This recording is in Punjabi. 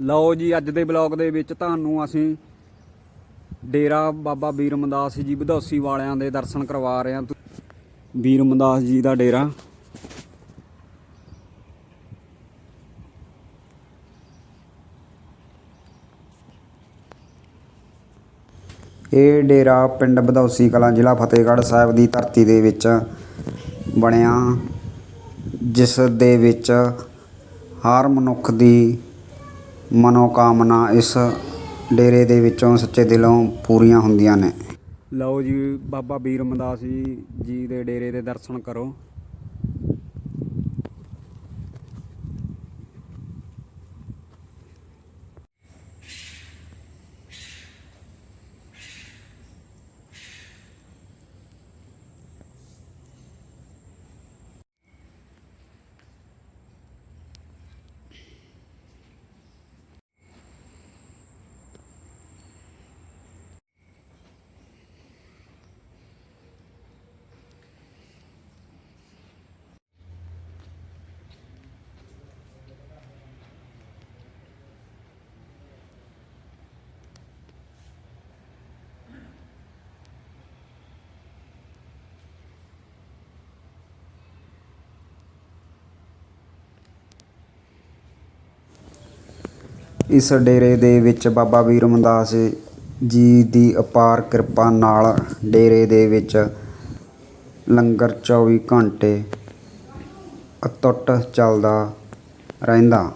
ਲਓ ਜੀ, ਅੱਜ ਦੇ ਬਲੌਗ ਦੇ ਵਿੱਚ ਤੁਹਾਨੂੰ ਅਸੀਂ ਡੇਰਾ ਬਾਬਾ ਵੀਰ ਮਦਾਸ ਜੀ ਵਧੌਸੀ ਵਾਲਿਆਂ ਦੇ ਦਰਸ਼ਨ ਕਰਵਾ ਰਹੇ ਹਾਂ। ਵੀਰ ਮਦਾਸ ਜੀ ਦਾ ਡੇਰਾ। ਇਹ ਡੇਰਾ ਪਿੰਡ ਬਧੌਸੀ ਕਲਾਂ, ਜ਼ਿਲ੍ਹਾ ਫਤਿਹਗੜ੍ਹ ਸਾਹਿਬ ਦੀ ਧਰਤੀ ਦੇ ਵਿੱਚ ਬਣਿਆ, ਜਿਸ ਦੇ ਵਿੱਚ ਹਰ ਮਨੁੱਖ ਦੀ ਮਨੋਕਾਮਨਾ ਇਸ ਡੇਰੇ ਦੇ ਵਿੱਚੋਂ ਸੱਚੇ ਦਿਲੋਂ ਪੂਰੀਆਂ ਹੁੰਦੀਆਂ ਨੇ। ਲਓ ਜੀ, ਬਾਬਾ ਵੀਰ ਰਮਦਾਸ ਜੀ ਜੀ ਦੇ ਡੇਰੇ ਦੇ ਦਰਸ਼ਨ ਕਰੋ। ਇਸ ਡੇਰੇ ਦੇ ਵਿੱਚ ਬਾਬਾ ਵੀਰ ਰਮਦਾਸ ਜੀ ਦੀ ਅਪਾਰ ਕਿਰਪਾ ਨਾਲ ਡੇਰੇ ਦੇ ਵਿੱਚ ਲੰਗਰ 24 ਘੰਟੇ ਅਤੁੱਟ ਚੱਲਦਾ ਰਹਿੰਦਾ।